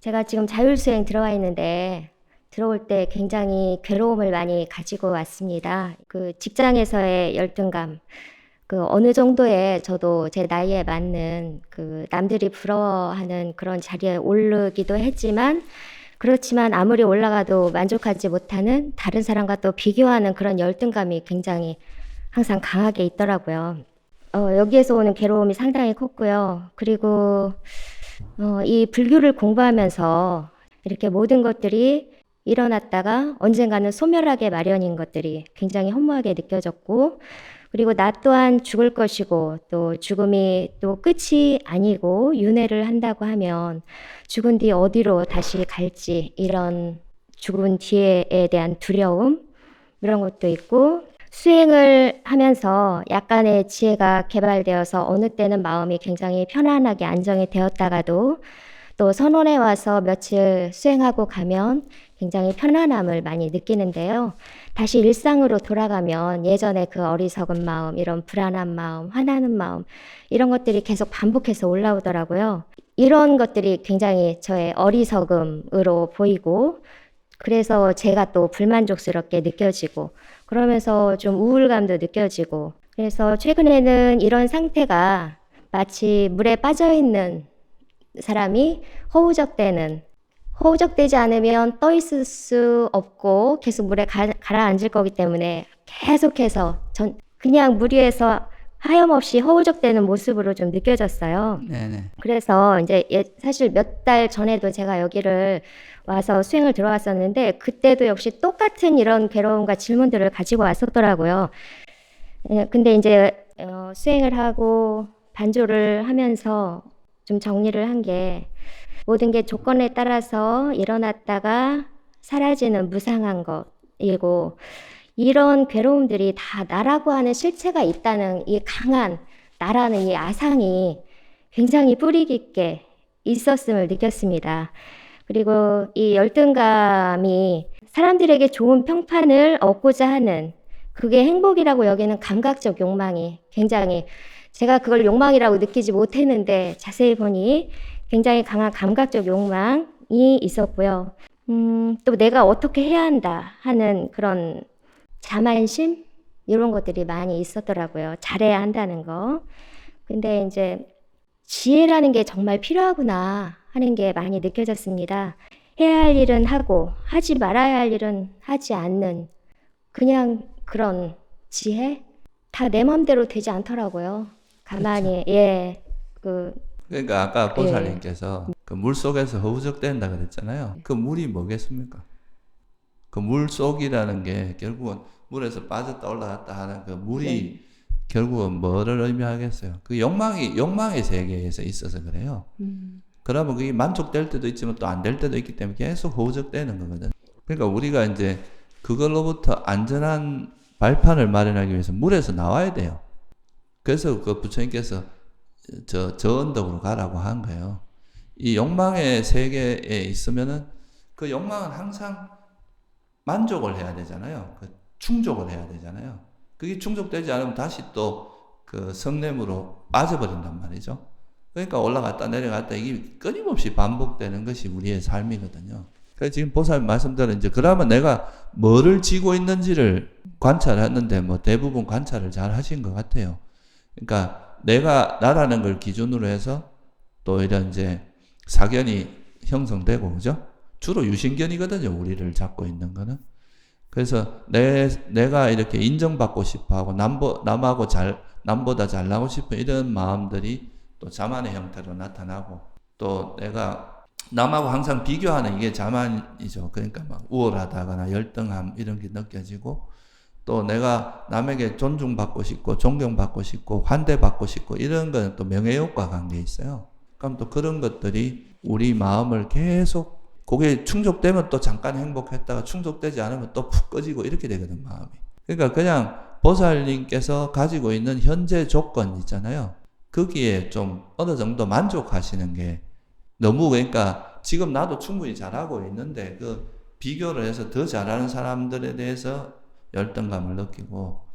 제가 지금 자율수행 들어와 있는데 들어올 때 굉장히 괴로움을 많이 가지고 왔습니다. 그 직장에서의 열등감, 그 어느 정도의 저도 제 나이에 맞는 그 남들이 부러워하는 그런 자리에 오르기도 했지만 그렇지만 아무리 올라가도 만족하지 못하는 다른 사람과 또 비교하는 그런 열등감이 굉장히 항상 강하게 있더라고요. 어, 여기에서 오는 괴로움이 상당히 컸고요. 그리고 어, 이 불교를 공부하면서 이렇게 모든 것들이 일어났다가 언젠가는 소멸하게 마련인 것들이 굉장히 허무하게 느껴졌고, 그리고 나 또한 죽을 것이고, 또 죽음이 또 끝이 아니고 윤회를 한다고 하면 죽은 뒤 어디로 다시 갈지, 이런 죽은 뒤에에 대한 두려움, 이런 것도 있고, 수행을 하면서 약간의 지혜가 개발되어서 어느 때는 마음이 굉장히 편안하게 안정이 되었다가도 또 선원에 와서 며칠 수행하고 가면 굉장히 편안함을 많이 느끼는데요. 다시 일상으로 돌아가면 예전에 그 어리석은 마음, 이런 불안한 마음, 화나는 마음, 이런 것들이 계속 반복해서 올라오더라고요. 이런 것들이 굉장히 저의 어리석음으로 보이고, 그래서 제가 또 불만족스럽게 느껴지고, 그러면서 좀 우울감도 느껴지고, 그래서 최근에는 이런 상태가 마치 물에 빠져 있는 사람이 허우적대는 허우적대지 않으면 떠 있을 수 없고 계속 물에 가, 가라앉을 거기 때문에 계속해서 전 그냥 물 위에서 하염없이 허우적대는 모습으로 좀 느껴졌어요. 네네. 그래서 이제 예- 사실 몇 달 전에도 제가 여기를 와서 수행을 들어왔었는데 그때도 역시 똑같은 이런 괴로움과 질문들을 가지고 왔었더라고요. 예, 근데 이제 어, 수행을 하고 반조를 하면서 좀 정리를 한 게 모든 게 조건에 따라서 일어났다가 사라지는 무상한 것이고 이런 괴로움들이 다 나라고 하는 실체가 있다는 이 강한 나라는 이 아상이 굉장히 뿌리 깊게 있었음을 느꼈습니다. 그리고 이 열등감이 사람들에게 좋은 평판을 얻고자 하는 그게 행복이라고 여기는 감각적 욕망이 굉장히 제가 그걸 욕망이라고 느끼지 못했는데 자세히 보니 굉장히 강한 감각적 욕망이 있었고요. 음, 또 내가 어떻게 해야 한다 하는 그런 자만심 이런 것들이 많이 있었더라고요. 잘해야 한다는 거. 근데 이제 지혜라는 게 정말 필요하구나 하는 게 많이 느껴졌습니다. 해야 할 일은 하고 하지 말아야 할 일은 하지 않는 그냥 그런 지혜 다내 맘대로 되지 않더라고요. 가만히 예. 그 그러니까 아까 예. 보살님께서 그물 속에서 허우적댄다 그랬잖아요. 그 물이 뭐겠습니까? 그 물 속이라는 게 결국은 물에서 빠졌다 올라갔다 하는 그 물이 결국은 뭐를 의미하겠어요? 그 욕망이 욕망의 세계에서 있어서 그래요. 음, 그러면 그게 만족될 때도 있지만 또 안 될 때도 있기 때문에 계속 허우적대는 거거든. 그러니까 우리가 이제 그걸로부터 안전한 발판을 마련하기 위해서 물에서 나와야 돼요. 그래서 그 부처님께서 저, 저 언덕으로 가라고 한 거예요. 이 욕망의 세계에 있으면은 그 욕망은 항상 만족을 해야 되잖아요. 그 충족을 해야 되잖아요. 그게 충족되지 않으면 다시 또 그 성냄으로 빠져버린단 말이죠. 그러니까 올라갔다 내려갔다 이게 끊임없이 반복되는 것이 우리의 삶이거든요. 그래서 지금 보살 말씀대로 이제 그러면 내가 뭐를 지고 있는지를 관찰했는데 뭐 대부분 관찰을 잘 하신 것 같아요. 그러니까 내가 나라는 걸 기준으로 해서 또 이런 이제 사견이 형성되고 그죠? 주로 유신견이거든요. 우리를 잡고 있는 거는. 그래서 내 내가 이렇게 인정받고 싶어 하고 남보 남하고 잘 남보다 잘 나고 싶은 이런 마음들이 또 자만의 형태로 나타나고 또 내가 남하고 항상 비교하는 이게 자만이죠. 그러니까 막 우월하다거나 열등함 이런 게 느껴지고 또 내가 남에게 존중받고 싶고 존경받고 싶고 환대받고 싶고 이런 거는 또 명예욕과 관계 있어요. 그럼 또 그런 것들이 우리 마음을 계속 그게 충족되면 또 잠깐 행복했다가 충족되지 않으면 또 푹 꺼지고 이렇게 되거든 마음이. 그러니까 그냥 보살님께서 가지고 있는 현재 조건 있잖아요. 거기에 좀 어느 정도 만족하시는 게 너무 그러니까 지금 나도 충분히 잘하고 있는데 그 비교를 해서 더 잘하는 사람들에 대해서 열등감을 느끼고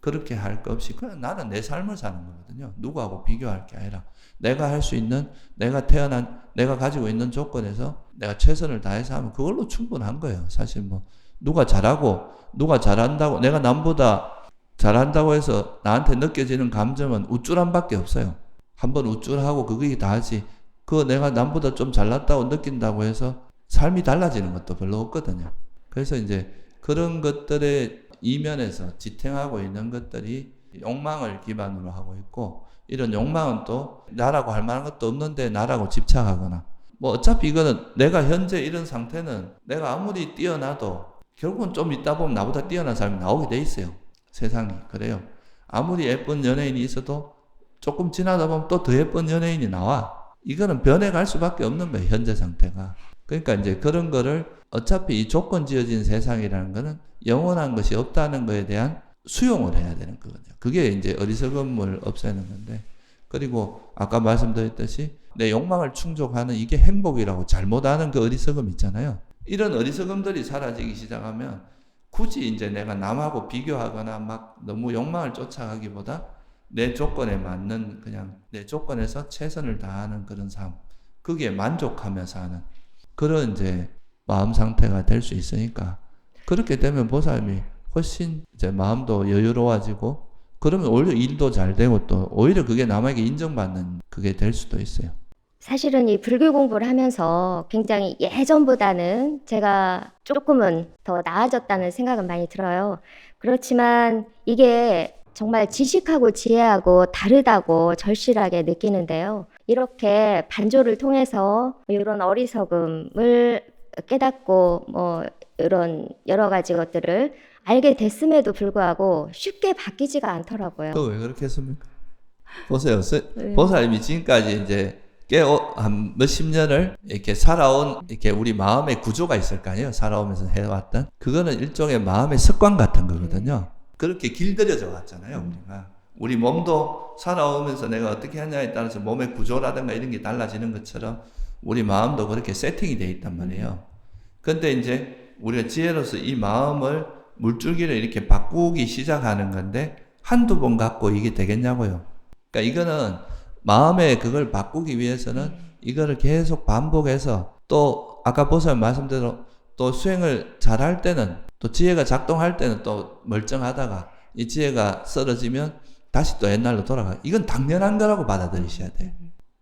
그렇게 할것 없이 그냥 나는 내 삶을 사는 거거든요. 누구하고 비교할 게 아니라 내가 할 수 있는 내가 태어난 내가 가지고 있는 조건에서 내가 최선을 다해서 하면 그걸로 충분한 거예요. 사실 뭐 누가 잘하고 누가 잘한다고 내가 남보다 잘한다고 해서 나한테 느껴지는 감정은 우쭐함밖에 없어요. 한번 우쭐하고 그게 다지. 그거 내가 남보다 좀 잘났다고 느낀다고 해서 삶이 달라지는 것도 별로 없거든요. 그래서 이제 그런 것들의 이면에서 지탱하고 있는 것들이 욕망을 기반으로 하고 있고 이런 욕망은 또 나라고 할 만한 것도 없는데 나라고 집착하거나 뭐 어차피 이거는 내가 현재 이런 상태는 내가 아무리 뛰어나도 결국은 좀 있다 보면 나보다 뛰어난 사람이 나오게 돼 있어요. 세상이 그래요. 아무리 예쁜 연예인이 있어도 조금 지나다 보면 또 더 예쁜 연예인이 나와. 이거는 변해갈 수밖에 없는 거예요. 현재 상태가. 그러니까 이제 그런 거를 어차피 이 조건 지어진 세상이라는 거는 영원한 것이 없다는 거에 대한 수용을 해야 되는 거거든요. 그게 이제 어리석음을 없애는 건데. 그리고 아까 말씀드렸듯이 내 욕망을 충족하는 이게 행복이라고 잘못하는 그 어리석음 있잖아요. 이런 어리석음들이 사라지기 시작하면 굳이 이제 내가 남하고 비교하거나 막 너무 욕망을 쫓아가기보다 내 조건에 맞는 그냥 내 조건에서 최선을 다하는 그런 삶. 그게 만족하면서 하는 그런 이제 마음 상태가 될 수 있으니까 그렇게 되면 보살님이 훨씬 이제 마음도 여유로워지고 그러면 오히려 일도 잘 되고 또 오히려 그게 남에게 인정받는 그게 될 수도 있어요. 사실은 이 불교 공부를 하면서 굉장히 예전보다는 제가 조금은 더 나아졌다는 생각은 많이 들어요. 그렇지만 이게 정말 지식하고 지혜하고 다르다고 절실하게 느끼는데요. 이렇게 반조를 통해서 이런 어리석음을 깨닫고 뭐 이런 여러 가지 것들을 알게 됐음에도 불구하고 쉽게 바뀌지가 않더라고요. 또 왜 그렇게 했습니까? 보세요. 스- 네. 보살님이 지금까지 이제 꽤한 몇십 년을 이렇게 살아온 이렇게 우리 마음의 구조가 있을 거 아니에요. 살아오면서 해왔던 그거는 일종의 마음의 습관 같은 거거든요. 그렇게 길들여져 왔잖아요. 우리가 우리 몸도 살아오면서 내가 어떻게 하냐에 따라서 몸의 구조라든가 이런 게 달라지는 것처럼 우리 마음도 그렇게 세팅이 돼 있단 말이에요. 근데 이제 우리가 지혜로서 이 마음을 물줄기를 이렇게 바꾸기 시작하는 건데 한두 번 갖고 이게 되겠냐고요. 그러니까 이거는 마음에 그걸 바꾸기 위해서는 이거를 계속 반복해서 또 아까 보살 말씀대로 또 수행을 잘할 때는 또 지혜가 작동할 때는 또 멀쩡하다가 이 지혜가 쓰러지면 다시 또 옛날로 돌아가. 이건 당연한 거라고 받아들이셔야 돼요.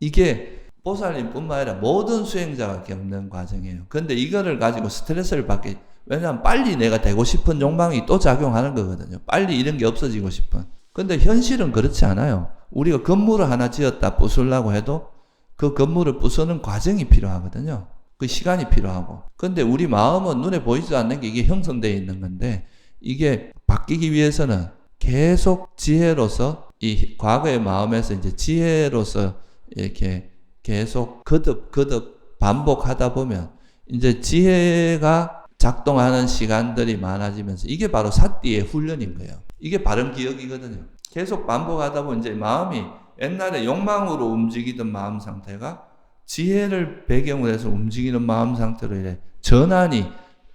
이게 보살님뿐만 아니라 모든 수행자가 겪는 과정이에요. 근데 이거를 가지고 스트레스를 받게 왜냐하면 빨리 내가 되고 싶은 욕망이 또 작용하는 거거든요. 빨리 이런 게 없어지고 싶은. 근데 현실은 그렇지 않아요. 우리가 건물을 하나 지었다 부수려고 해도 그 건물을 부수는 과정이 필요하거든요. 그 시간이 필요하고. 근데 우리 마음은 눈에 보이지도 않는 게 이게 형성되어 있는 건데 이게 바뀌기 위해서는 계속 지혜로서 이 과거의 마음에서 이제 지혜로서 이렇게 계속 거듭 거듭 반복하다 보면 이제 지혜가 작동하는 시간들이 많아지면서 이게 바로 사띠의 훈련인 거예요. 이게 바른 기억이거든요. 계속 반복하다 보면 이제 마음이 옛날에 욕망으로 움직이던 마음 상태가 지혜를 배경으로 해서 움직이는 마음 상태로 이래 전환이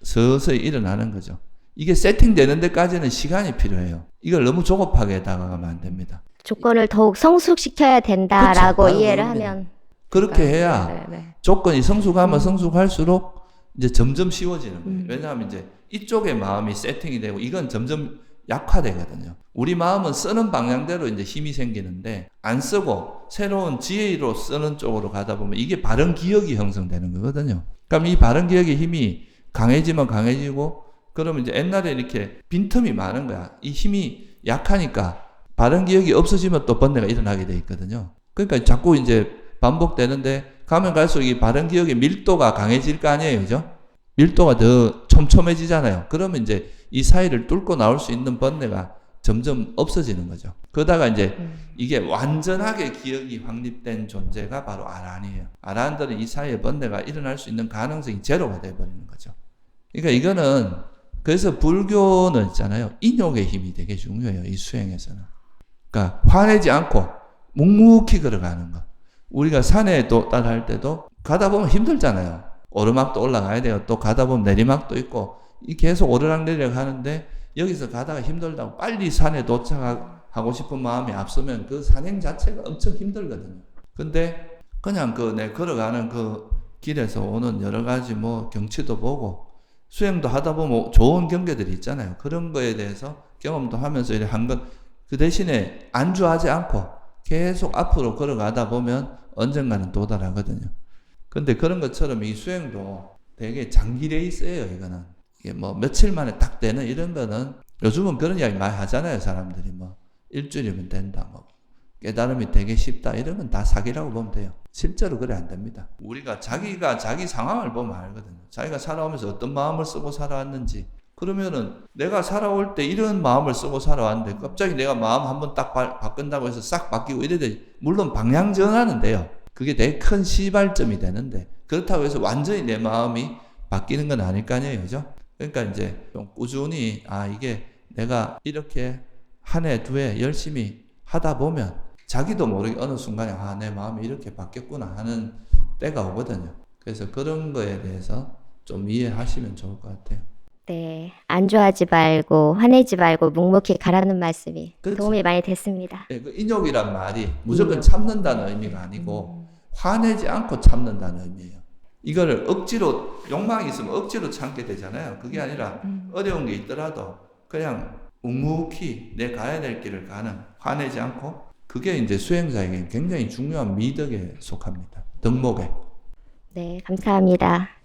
서서히 일어나는 거죠. 이게 세팅되는 데까지는 시간이 필요해요. 이걸 너무 조급하게 다가가면 안 됩니다. 조건을 더욱 성숙시켜야 된다라고 바로 이해를 하면 그렇게 네, 해야 네, 네. 조건이 성숙하면 성숙할수록 이제 점점 쉬워지는 거예요. 음. 왜냐하면 이제 이쪽의 마음이 세팅이 되고 이건 점점 약화되거든요. 우리 마음은 쓰는 방향대로 이제 힘이 생기는데 안 쓰고 새로운 지혜로 쓰는 쪽으로 가다 보면 이게 바른 기억이 형성되는 거거든요. 그럼 이 바른 기억의 힘이 강해지면 강해지고 그러면 이제 옛날에 이렇게 빈틈이 많은 거야. 이 힘이 약하니까 바른 기억이 없어지면 또 번뇌가 일어나게 돼 있거든요. 그러니까 자꾸 이제 반복되는데 가면 갈수록 이 바른 기억의 밀도가 강해질 거 아니에요, 그죠? 밀도가 더 촘촘해지잖아요. 그러면 이제 이 사이를 뚫고 나올 수 있는 번뇌가 점점 없어지는 거죠. 그러다가 이제 이게 완전하게 기억이 확립된 존재가 바로 아란이에요. 아란들은 이 사이에 번뇌가 일어날 수 있는 가능성이 제로가 돼버리는 거죠. 그러니까 이거는 그래서 불교는 있잖아요. 인욕의 힘이 되게 중요해요. 이 수행에서는. 그러니까 화내지 않고 묵묵히 걸어가는 거. 우리가 산에 또 따라할 때도 가다 보면 힘들잖아요. 오르막도 올라가야 돼요. 또 가다 보면 내리막도 있고 이 계속 오르락내리락 하는데 여기서 가다가 힘들다고 빨리 산에 도착하고 싶은 마음이 앞서면 그 산행 자체가 엄청 힘들거든요. 근데 그냥 그 내 걸어가는 그 길에서 오는 여러 가지 뭐 경치도 보고 수행도 하다 보면 좋은 경계들이 있잖아요. 그런 거에 대해서 경험도 하면서 이렇게 한건 그 대신에 안주하지 않고 계속 앞으로 걸어가다 보면 언젠가는 도달하거든요. 근데 그런 것처럼 이 수행도 되게 장기 레이스예요, 이거는. 이게 뭐 며칠 만에 딱 되는 이런 거는 요즘은 그런 이야기 많이 하잖아요, 사람들이 뭐 일주일이면 된다, 뭐 깨달음이 되게 쉽다 건다 사기라고 보면 돼요. 실제로 그래 안 됩니다. 우리가 자기가 자기 상황을 보면 알거든요. 자기가 살아오면서 어떤 마음을 쓰고 살아왔는지 그러면은 내가 살아올 때 이런 마음을 쓰고 살아왔는데 갑자기 내가 마음 한번 딱 바, 바꾼다고 해서 싹 바뀌고 이래도 물론 방향 전환은 돼요. 그게 되게 큰 시발점이 되는데 그렇다고 해서 완전히 내 마음이 바뀌는 건 아닐 거 아니에요. 그죠? 그러니까 이제 좀 꾸준히 아 이게 내가 이렇게 한 해 두 해 열심히 하다 보면 자기도 모르게 어느 순간에 아 내 마음이 이렇게 바뀌었구나 하는 때가 오거든요. 그래서 그런 거에 대해서 좀 이해하시면 좋을 것 같아요. 네, 안주하지 말고 화내지 말고 묵묵히 가라는 말씀이 그렇죠. 도움이 많이 됐습니다. 예, 그 인욕이란 말이 무조건 참는다는 의미가 아니고 화내지 않고 참는다는 의미예요. 이거를 억지로 욕망이 있으면 억지로 참게 되잖아요. 그게 아니라 어려운 게 있더라도 그냥 묵묵히 내 가야 될 길을 가는 화내지 않고 그게 이제 수행자에게 굉장히 중요한 미덕에 속합니다. 덕목에. 네, 감사합니다.